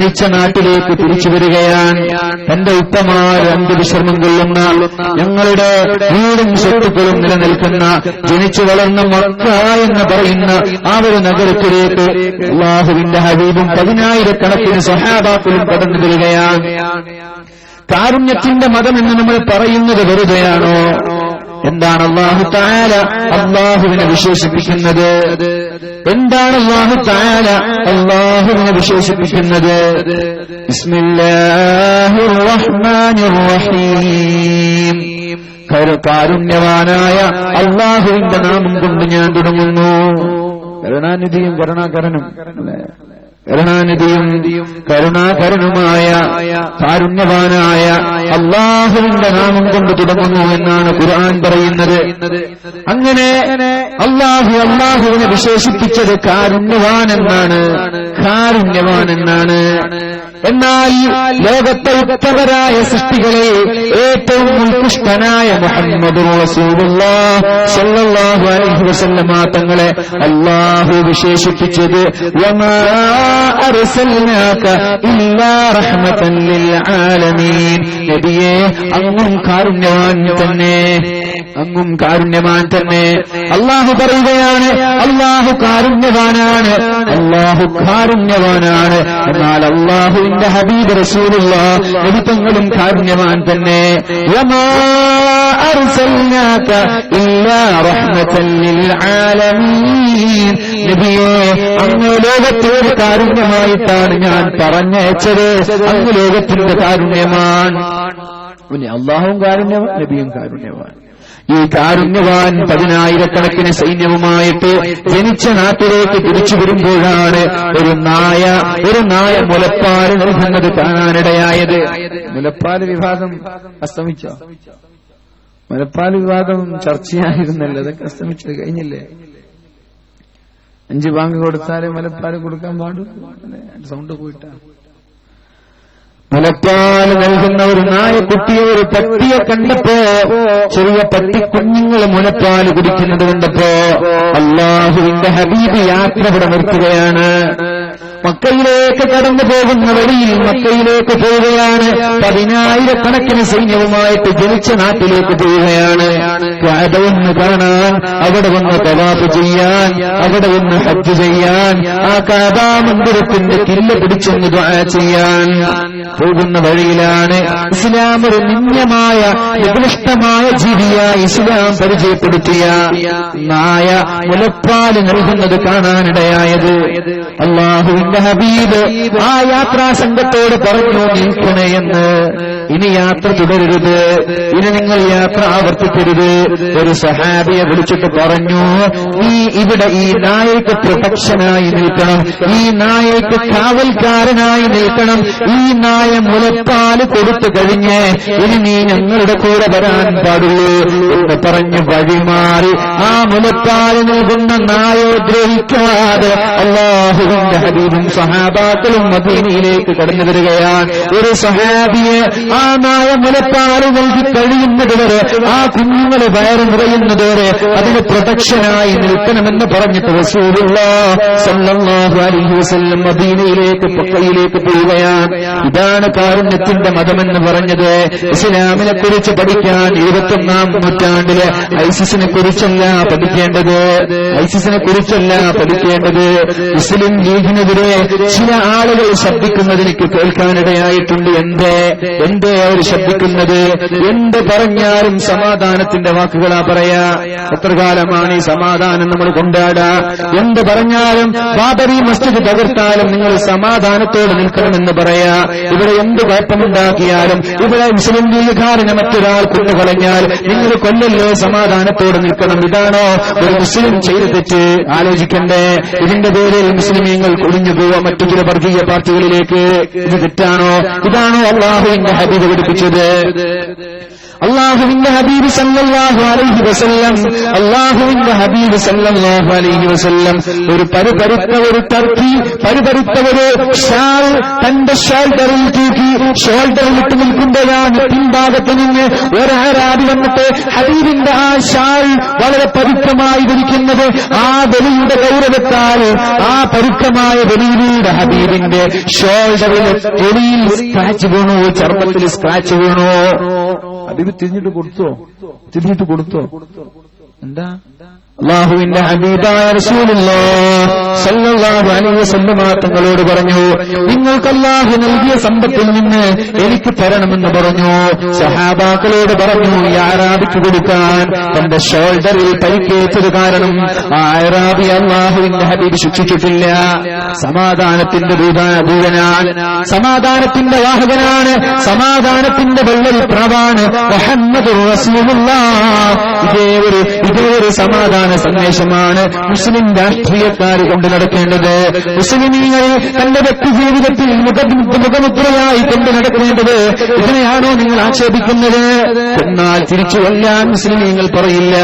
ജനിച്ച നാട്ടിലേക്ക് തിരിച്ചു വരികയാണ്. തന്റെ ഉപ്പമാർ രണ്ട് വിശ്രമം കൊള്ളുന്ന ഞങ്ങളുടെ വീടും സ്വത്തുക്കളും നിലനിൽക്കുന്ന ജനിച്ചു വളർന്ന മക്ക എന്ന് പറയുന്ന ആ ഒരു നഗരത്തിലേക്ക് അള്ളാഹുവിന്റെ ഹബീബും പതിനായിരക്കണക്കിന് സഹാബാക്കളും കടന്നു വരികയാണ്. കാരുണ്യത്തിന്റെ മതം എന്ന് നമ്മൾ പറയുന്നത് വെറുതെയാണോ? എന്താണ് അള്ളാഹു താര അള്ളാഹുവിനെ വിശേഷിപ്പിക്കുന്നത്? എന്താണ് അള്ളാഹു താല അള്ളാഹുവിനെ വിശേഷിപ്പിക്കുന്നത് കാരുണ്യവാനായ അള്ളാഹുവിന്റെ നാമം കൊണ്ട് ഞാൻ തുടങ്ങുന്നു. കരുണാനിധിയും കരുണാകരനും? കരുണാനിധിയും കരുണാകരനുമായ കാരുണ്യവാനായ അള്ളാഹുവിന്റെ നാമം കൊണ്ട് തുടങ്ങുന്നു എന്നാണ് ഖുർആൻ പറയുന്നത്. അങ്ങനെ അള്ളാഹു അള്ളാഹുവിനെ വിശേഷിപ്പിച്ചത് കാരുണ്യവാൻ എന്നാണ്. കാരുണ്യവാൻ എന്നാണ്. എന്നാൽ ലോകത്തെ ഉത്തമരായ സൃഷ്ടികളെ ഏറ്റവും ഉത്കൃഷ്ടനായ മുഹമ്മദ് അലൈഹി വസല്ലമ തങ്ങളെ അള്ളാഹു വിശേഷിപ്പിച്ചത് നബിയെ അങ്ങും കാരുണ്യവാൻ തന്നെ അങ്ങും കാരുണ്യവാൻ തന്നെ. അള്ളാഹു പറയുകയാണ് അള്ളാഹു കാരുണ്യവാനാണ് അള്ളാഹു കാരുണ്യവാനാണ്. എന്നാൽ അള്ളാഹുവിന്റെ ഹബീബ് റസൂലുള്ള നബിത്തങ്ങളും കാരുണ്യവാൻ തന്നെ. അങ്ങ് ലോകത്തോട് കാരുണ്യമായിട്ടാണ് ഞാൻ പറഞ്ഞയച്ചത്. അങ്ങ് ലോകത്തിന്റെ കാരുണ്യമാണ്. പിന്നെ അള്ളാഹുവും കാരുണ്യവാൻ നബിയും കാരുണ്യവാൻ. ഈ കാരുണ്യവാൻ പതിനായിരക്കണക്കിന് സൈന്യവുമായിട്ട് ജനിച്ച നാട്ടിലേക്ക് തിരിച്ചു വരുമ്പോഴാണ് ഒരു നായ ഒരു നായ മുലപ്പാൽ നൽകുന്നത് കാണാനിടയായത്. മുലപ്പാൽ വിവാദം അസ്തമിച്ചോ? മുലപ്പാൽ വിവാദം ചർച്ചയായിരുന്നല്ലോ അതൊക്കെ അസ്തമിച്ചത് കഴിഞ്ഞില്ലേ? അഞ്ച് ബാങ്ക് കൊടുത്താലേ മുലപ്പാൽ കൊടുക്കാൻ പാടും സൗണ്ട് പോയിട്ടാ. മുലപ്പാൽ നൽകുന്ന ഒരു നായക്കുട്ടിയെ ഒരു പട്ടിയെ കണ്ടപ്പോ ചെറിയ പട്ടി കുഞ്ഞുങ്ങൾ മുലപ്പാൽ കുടിക്കുന്നത് കണ്ടപ്പോ അള്ളാഹുവിന്റെ ഹബീബ് യാത്ര ഇവിടെ നിർത്തുകയാണ്. മക്കയിലേക്ക് കടന്നു പോകുന്ന വഴിയിൽ മക്കയിലേക്ക് പോവുകയാണ്. പതിനായിരക്കണക്കിന് സൈന്യവുമായിട്ട് ജനിച്ച നാട്ടിലേക്ക് പോവുകയാണ്. ഒന്ന് കാണാൻ അവിടെ വന്ന് തവാഫ് ചെയ്യാൻ അവിടെ വന്ന് ഹജ്ജ് ചെയ്യാൻ ആ കഥാമന്ദിരത്തിന്റെ കില്ല പിടിച്ചൊന്ന് ചെയ്യാൻ പോകുന്ന വഴിയിലാണ് ഇസ്ലാം ഒരു നിന്യമായ നികൃഷ്ടമായ ജീവിയായി ഇസ്ലാം പരിചയപ്പെടുത്തിയ നായ മുലപ്പാൽ നൽകുന്നത് കാണാനിടയായത്. ഹബീബ് ആ യാത്രാ സംഘത്തോട് പറഞ്ഞു നിൽക്കണേ എന്ന് ഇനി യാത്ര തുടരരുത്. ഇനി നിങ്ങൾ യാത്ര ആവർത്തിക്കരുത്. ഒരു സഹാബിയെ വിളിച്ചിട്ട് പറഞ്ഞു നീ ഇവിടെ ഈ നായക്ക് പ്രൊട്ടക്ഷനായി നിൽക്കണം. ഈ നായക്ക് കാവൽക്കാരനായി നിൽക്കണം. ഈ നായ മുലപ്പാൽ കൊടുത്തു കഴിഞ്ഞ് ഇനി നീ ഞങ്ങളുടെ കൂടെ വരാൻ പാടുള്ളൂ എന്ന് പറഞ്ഞ് വഴിമാറി ആ മുലപ്പാൽ നൽകുന്ന നായോ ദ്രോഹിക്കാതെ അള്ളാഹുവിന്റെ ഹബീബും സഹാബാക്കളും മദീനയിലേക്ക് കടന്നു വരികയാണ്. ഒരു സഹാബിയെ ആ നായ മുലപ്പാൽ നൽകി കഴിയുന്നതുവരെ ആ കുഞ്ഞുങ്ങളെ വയറ് നിറയുന്നതുവരെ അതിന് പ്രൊട്ടക്ഷനായി നിൽക്കണമെന്ന് പറഞ്ഞിട്ട് വസല്ലം മദീനയിലേക്ക് പക്കയിലേക്ക് പോവുകയാണ്. ഇതാണ് കാരുണ്യത്തിന്റെ മതമെന്ന് പറഞ്ഞത്. ഇസ്ലാമിനെ കുറിച്ച് പഠിക്കാൻ ഇരുപത്തൊന്നാം നൂറ്റാണ്ടിൽ ഐസിസിനെ കുറിച്ചല്ല പഠിക്കേണ്ടത്. ഐസിസിനെ കുറിച്ചല്ല പഠിക്കേണ്ടത്. മുസ്ലിം ലീഗിനെതിരെ ചില ആളുകൾ ശബ്ദിക്കുന്നതിനേക്ക് കേൾക്കാനിടയായിട്ടുണ്ട്. എന്തേ? എന്തേ? അവർ ശബ്ദിക്കുന്നത് എന്ത് പറഞ്ഞാലും സമാധാനത്തിന്റെ വാക്കുകളാ പറയാ. എത്ര കാലമാണ് ഈ സമാധാനം നമ്മൾ കൊണ്ടാടാ? എന്ത് പറഞ്ഞാലും ബാബരി മസ്ജിദ് തകർത്താലും നിങ്ങൾ സമാധാനത്തോടെ നിൽക്കണമെന്ന് പറയാ. ഇവിടെ എന്ത് കുഴപ്പമുണ്ടാക്കിയാലും ഇവിടെ മുസ്ലിം ലീഗുകാരനെ മറ്റൊരാൾ കൊന്നുകളഞ്ഞാൽ നിങ്ങൾ കൊല്ലല്ലേ സമാധാനത്തോടെ നിൽക്കണം? ഇതാണോ ഒരു മുസ്ലിം ചെയ്ത് തെറ്റ്? ആലോചിക്കണ്ടേ. ഇതിന്റെ പേരിൽ മുസ്ലിമീങ്ങൾ ഒഴിഞ്ഞു പോവാ മറ്റു ചില വർഗീയ പാർട്ടികളിലേക്ക്. ഇത് തെറ്റാണോ? ഇതാണോ അള്ളാഹുവിന്റെ ഹബീബ് പഠിപ്പിച്ചത് അള്ളാഹുവിന്റെ ഹബീബ് സല്ലല്ലാഹു അലൈഹി വസല്ലം അള്ളാഹുവിന്റെ ഹബീബ് സല്ലല്ലാഹു അലൈഹി വസല്ലം ഒരു പരുപരുത്ത ഒരു ടർക്കി പരുപരുത്ത ഒരു ഷാൾ തന്റെ ഷോൾഡറിൽ തൂക്കി ഷോൾഡറിൽ ഇട്ട് നിൽക്കുമ്പോഴാണ് പിൻഭാഗത്ത് നിന്ന് ഒരാരാടി വന്നിട്ട് ഹബീബിന്റെ ആ ഷാൾ വളരെ പരുക്കമായി ധരിക്കുന്നത് ആ ബലിയുടെ ഗൗരവത്താൽ ആ പരുക്കമായ ബലിയിലൂടെ ഹബീബിന്റെ ഷോൾഡറിൽ തൊലിയിൽ സ്ക്രാച്ച് വീണു ചർമ്മത്തിൽ സ്ക്രാച്ച് വീണു? ഹബീബ് തിരിഞ്ഞിട്ട് കൊടുത്തോ? തിരിഞ്ഞിട്ട് കൊടുത്തോ? എന്താ? അള്ളാഹുവിന്റെ ഹബീബായ തങ്ങളോട് പറഞ്ഞു നിങ്ങൾക്ക് അള്ളാഹു നൽകിയ സമ്പത്തിൽ നിന്ന് എനിക്ക് തരണമെന്ന് പറഞ്ഞു. സഹാബാക്കളോട് പറഞ്ഞു ഈ ആരാബിക്ക് കൊടുക്കാൻ തന്റെ ഷോൾഡറിൽ പരിക്കേറ്റത് കാരണം ആ ആരാബി അള്ളാഹുവിന്റെ ഹബീബ് ശിക്ഷിച്ചിട്ടില്ല. സമാധാനത്തിന്റെ ദൂത- ദൂതനാണ്. സമാധാനത്തിന്റെ വാഹകനാണ്. സമാധാനത്തിന്റെ വെള്ളൽ പ്രാവാണ് ഇതേ ഒരു ഇതേ ഒരു സമാധാന സന്ദേശമാണ് മുസ്ലിം രാഷ്ട്രീയക്കാർ കൊണ്ട് നടക്കേണ്ടത്. മുസ്ലിമീങ്ങൾ തന്റെ വ്യക്തി ജീവിതത്തിൽ മുഖ മുഖമുദ്രയായി കൊണ്ട് നടക്കേണ്ടത് ഇതിനെയാണോ നിങ്ങൾ ആക്ഷേപിക്കുന്നത്? എന്നാൽ തിരിച്ചു കൊല്ലാൻ മുസ്ലിമീങ്ങൾ പറയില്ല.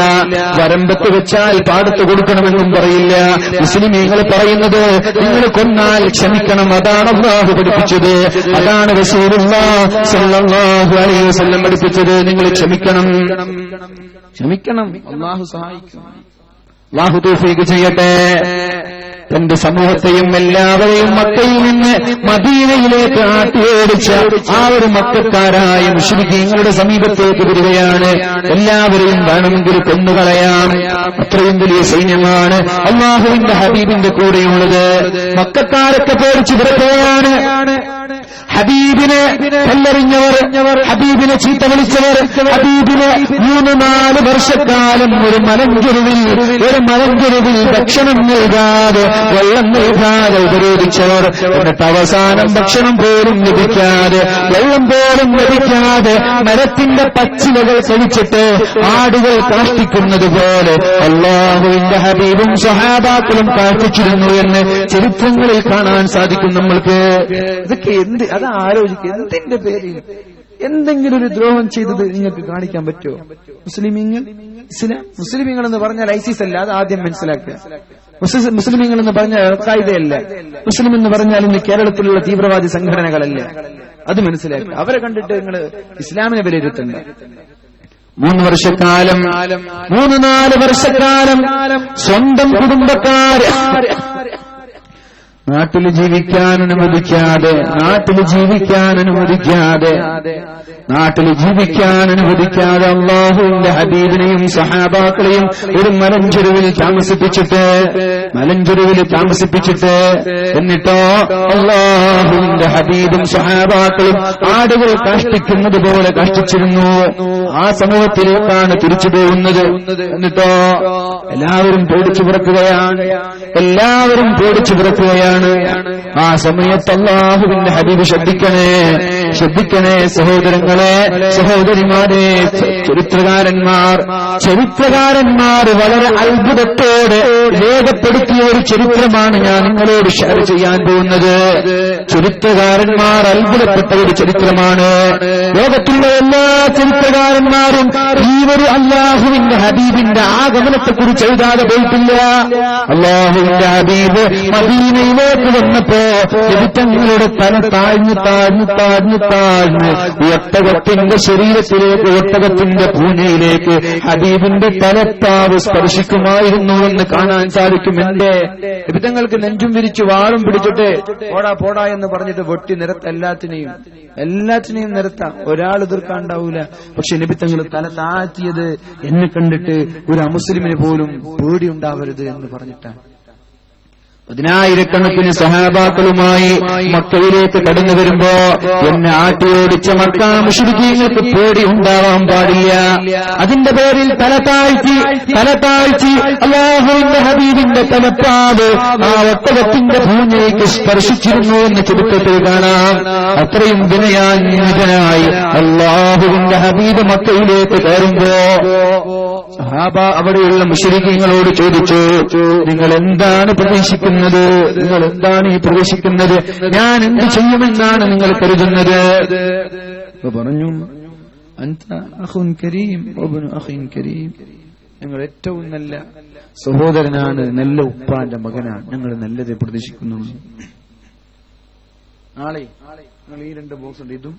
വരമ്പത്ത് വെച്ചാൽ പാടത്ത് കൊടുക്കണമെന്നും പറയില്ല. മുസ്ലിമീങ്ങൾ പറയുന്നത് നിങ്ങൾ കൊന്നാൽ ക്ഷമിക്കണം അതാണ് അള്ളാഹു പഠിപ്പിച്ചത്. അതാണ് പഠിപ്പിച്ചത്. നിങ്ങൾ ക്ഷമിക്കണം. ക്ഷമിക്കണം. അള്ളാഹു സഹായിക്കും. അള്ളാഹു തൗഫീഖ് ചെയ്യട്ടെ. തന്റെ സമൂഹത്തെയും എല്ലാവരെയും മക്കയിൽ നിന്ന് മദീനയിലേക്ക് ആട്ടിയോടിച്ച ആ ഒരു മക്കാരായ മുസ്ലിങ്ങളുടെ സമീപത്തേക്ക് വരികയാണ്. എല്ലാവരെയും വേണമെങ്കിൽ കൊന്നുകളയാം. അത്രയും വലിയ സൈന്യമാണ് അള്ളാഹുവിന്റെ ഹബീബിന്റെ കൂടെയുള്ളത്. മക്കാരൊക്കെ പേടിച്ചു വിറക്കുകയാണ് ഹബീബിനെ കല്ലെറിഞ്ഞവർ ഹബീബിനെ ചീത്ത വിളിച്ചവർ ഹബീബിനെ മൂന്ന് നാല് വർഷക്കാലം ഒരു മലഞ്ചെരുവിൽ ഒരു മലഞ്ചെരുവിൽ ഭക്ഷണം നൽകാതെ വെള്ളം നൽകാതെ ഉപരോധിച്ചവർ. എന്നിട്ട് അവസാനം ഭക്ഷണം പോലും ലഭിക്കാതെ വെള്ളം പോലും ലഭിക്കാതെ മരത്തിന്റെ പച്ചിലകൾ കഴിച്ചിട്ട് ആടുകൾ കാഷ്ടിക്കുന്നത് പോലെ അള്ളാഹുവിന്റെ ഹബീബും സഹാബാക്കളും കാഷ്ടിച്ചിരുന്നു എന്ന് ചരിത്രങ്ങളിൽ കാണാൻ സാധിക്കും നമ്മൾക്ക്. ഇതൊക്കെ എന്ത് അത് ആലോചിക്കുക. എന്തിന്റെ പേരിൽ എന്തെങ്കിലും ഒരു ദ്രോഹം ചെയ്തത് നിങ്ങൾക്ക് കാണിക്കാൻ പറ്റുമോ? മുസ്ലിമീങ്ങൾ ഇസ്ലാം മുസ്ലിമീങ്ങൾ എന്ന് പറഞ്ഞാൽ ഐസിസ് അല്ല അത് ആദ്യം മനസ്സിലാക്കുക. മുസ്ലിമിങ്ങൾ മുസ്ലിമീങ്ങൾ എന്ന് പറഞ്ഞാൽ അൽഖായിദയല്ല മുസ്ലിം എന്ന് പറഞ്ഞാൽ ഇന്ന് കേരളത്തിലുള്ള തീവ്രവാദി സംഘടനകളല്ല. അത് മനസ്സിലാക്കുക. അവരെ കണ്ടിട്ട് നിങ്ങൾ ഇസ്ലാമിനെ വിലയിരുത്തണ്ട. മൂന്ന് വർഷക്കാലം. മൂന്ന് നാല് വർഷക്കാലം. സ്വന്തം കുടുംബക്കാര്. നാട്ടിൽ ജീവിക്കാൻ അനുവദിക്കാതെ നാട്ടിൽ ജീവിക്കാൻ അനുവദിക്കാതെ നാട്ടിൽ ജീവിക്കാൻ അനുവദിക്കാതെ അള്ളാഹുവിന്റെ ഹബീബിനെയും സഹാബാക്കളെയും ഒരു മലഞ്ചെരുവിൽ താമസിപ്പിച്ചിട്ട് മലഞ്ചെരുവിൽ താമസിപ്പിച്ചിട്ട് എന്നിട്ടോ അള്ളാഹുവിന്റെ ഹബീബും സഹാബാക്കളും ആടുകൾ കഷ്ടിക്കുന്നത് പോലെ കഷ്ടിച്ചിരുന്നു. ആ സമൂഹത്തിലേക്കാണ് തിരിച്ചു പോകുന്നത് എന്നിട്ടോ എല്ലാവരും പേടിച്ചു പിറക്കുകയാണ് എല്ലാവരും പേടിച്ചു പിറക്കുകയാണ് ആ സമയത്ത് അള്ളാഹുവിന്റെ ഹബീബ് ശ്രദ്ധിക്കണേ. ശ്രദ്ധിക്കണേ സഹോദരങ്ങളെ സഹോദരിമാരെ ചരിത്രകാരന്മാർ. ചരിത്രകാരന്മാർ വളരെ അത്ഭുതത്തോടെ രേഖപ്പെടുത്തിയ ഒരു ചരിത്രമാണ് ഞാൻ നിങ്ങളോട് ഷെയർ ചെയ്യാൻ പോകുന്നത്. ചരിത്രകാരന്മാർ അത്ഭുതപ്പെട്ട ഒരു ചരിത്രമാണ്. ലോകത്തിലുള്ള എല്ലാ ചരിത്രകാരന്മാരും ഈ ഒരു അള്ളാഹുവിന്റെ ഹബീബിന്റെ ആഗമനത്തെ കുറിച്ച് എഴുതാതെ പോയിട്ടില്ല. അള്ളാഹുവിന്റെ ഹബീബ് മദീനയിലേക്ക് വന്നപ്പോ ചരിത്രങ്ങളുടെ തല താഴ്ന്നു താഴ്ന്നു താഴ്ന്നു താഴ്ന്ന്. ഒട്ടകത്തിന്റെ ശരീരത്തിലേക്ക് ഒട്ടകത്തിന്റെ പൂനയിലേക്ക് ഹബീബിന്റെ തലത്താവ് സ്പർശിക്കുമായിരുന്നു എന്ന് കാണാൻ സാധിക്കും എന്റെ വിധങ്ങൾക്ക് നെഞ്ചും വിരിച്ചു വാറും പിടിച്ചിട്ട് പോടാ പോടാ എന്ന് പറഞ്ഞിട്ട് വെട്ടി നിരത്ത എല്ലാത്തിനെയും. എല്ലാത്തിനെയും നിരത്താം. ഒരാൾ എതിർക്കാണ്ടാവൂല. പക്ഷെ നിബിത്തങ്ങൾ തല താഴ്ത്തിയത് എന്നെ കണ്ടിട്ട് ഒരു അമുസ്ലിമിന് പോലും പേടിയുണ്ടാവരുത് എന്ന് പറഞ്ഞിട്ടാണ്. പതിനായിരക്കണക്കിന് സഹാബാക്കളുമായി മക്കയിലേക്ക് കടന്നു വരുമ്പോ എന്നെ ആട്ടിയോടിച്ച മക്ക മുഷരിക്കീങ്ങൾക്ക് പേടി ഉണ്ടാവാൻ പാടില്ല. അതിന്റെ പേരിൽ തല താഴ്ത്തി തല താഴ്ത്തി അള്ളാഹുവിന്റെ ഹബീബിന്റെ തലപ്പാവ് ആ ഒട്ടകത്തിന്റെ ഭൂമിയിലേക്ക് സ്പർശിച്ചിരുന്നു എന്ന് ചുരുക്കത്തിൽ കാണാം. അത്രയും വിനയാന്വിതനായി അള്ളാഹുവിന്റെ ഹബീബ് മക്കയിലേക്ക് കയറുമ്പോ സഹാബ അവിടെയുള്ള മുഷരിക്കങ്ങളോട് ചോദിച്ചു നിങ്ങൾ എന്താണ് പ്രതീക്ഷിക്കുന്നത്? നിങ്ങൾ എന്താണ് ഈ പ്രതീക്ഷിക്കുന്നത്? ഞാൻ എന്ത് ചെയ്യുമെന്നാണ് നിങ്ങൾ കരുതുന്നത്? പറഞ്ഞു കരീം കരീം. ഞങ്ങൾ ഏറ്റവും നല്ല സഹോദരനാണ് നല്ല ഉപ്പാന്റെ മകനാണ്. ഞങ്ങൾ നല്ലത് പ്രതീക്ഷിക്കുന്നുള്ളൂ നാളെ നിങ്ങൾ ഈ രണ്ട് ബോക്സ് ഉണ്ട്. ഇതും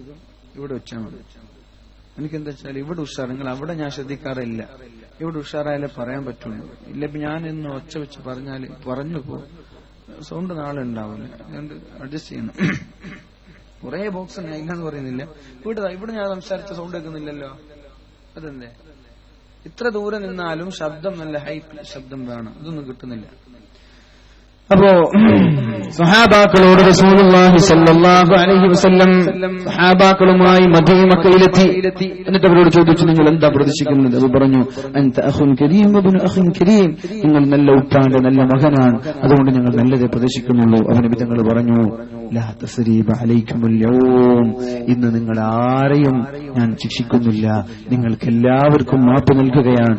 ഇതും ഇവിടെ വെച്ചാൽ മതി. എനിക്കെന്താ വെച്ചാൽ ഇവിടെ നിങ്ങൾ അവിടെ ഞാൻ ശ്രദ്ധിക്കാറില്ല. ഇവിടെ ഉഷാറായാലേ പറയാൻ പറ്റുള്ളൂ. ഇല്ല ഞാൻ ഇന്ന് ഒച്ച വെച്ച് പറഞ്ഞാൽ പറഞ്ഞു പോ. സൗണ്ട് നാളെ ഉണ്ടാവില്ല. അതുകൊണ്ട് അഡ്ജസ്റ്റ് ചെയ്യണം. കുറെ ബോക്സ് ഞാൻ പറയുന്നില്ല. ഇവിടെ ഇവിടെ ഞാൻ സംസാരിച്ച സൗണ്ട് കേൾക്കുന്നില്ലല്ലോ. അതെന്തേ? ഇത്ര ദൂരെ നിന്നാലും ശബ്ദം നല്ല ഹൈ ശബ്ദം വേണം. ഇതൊന്നും കിട്ടുന്നില്ല. അപ്പോ സഹാബാക്കളോട് റസൂലുള്ളാഹി സ്വല്ലല്ലാഹു അലൈഹി വസല്ലം സഹാബാക്കളുമായി മദീമക്കയിലെത്തി എന്നിട്ട് അവരോട് ചോദിച്ചു നിങ്ങൾ എന്താ പ്രതീക്ഷിക്കുന്നത്? അവർ പറഞ്ഞു കരീം കരീം. നിങ്ങൾ നല്ല ഉപ്പാന്റെ നല്ല മകനാണ്. അതുകൊണ്ട് ഞങ്ങൾ നല്ലതേ പ്രതീക്ഷിക്കുന്നുള്ളൂ. അവന് വിധങ്ങൾ പറഞ്ഞു തസ്രീബ യൗം. ഇന്ന് നിങ്ങൾ ആരെയും ഞാൻ ശിക്ഷിക്കുന്നില്ല. നിങ്ങൾക്ക് എല്ലാവർക്കും മാപ്പ് നൽകുകയാണ്.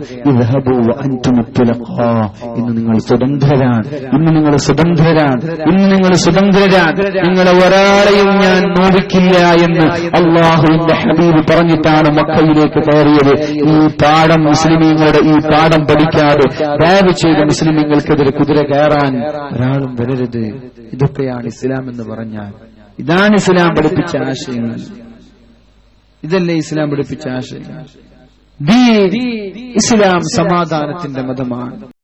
ഇന്ന് നിങ്ങൾ സ്വതന്ത്രരാണ്. ഇന്ന് നിങ്ങൾ സ്വതന്ത്രരാണ് ഇന്ന് നിങ്ങൾ സ്വതന്ത്രരാണ് നിങ്ങളെ ഒരാളെയും ഞാൻ നോവിക്കില്ല എന്ന് അള്ളാഹുവിന്റെ ഹബീബ് പറഞ്ഞിട്ടാണ് മക്കയിലേക്ക് കയറിയത്. ഈ പാഠം മുസ്ലിമീങ്ങളുടെ ഈ പാഠം പഠിക്കാതെ ദയവ് ചെയ്ത മുസ്ലിമീങ്ങൾക്കെതിരെ കുതിര കയറാൻ ഒരാളും വരരുത്. ഇതൊക്കെയാണ് ഇസ്ലാം എന്ന് പറഞ്ഞാൽ. ഇതാണ് ഇസ്ലാം പഠിപ്പിച്ച ആശയങ്ങൾ. ഇതല്ലേ ഇസ്ലാം പഠിപ്പിച്ച ആശയങ്ങൾ. ഇസ്ലാം സമാധാനത്തിന്റെ മതമാണ്.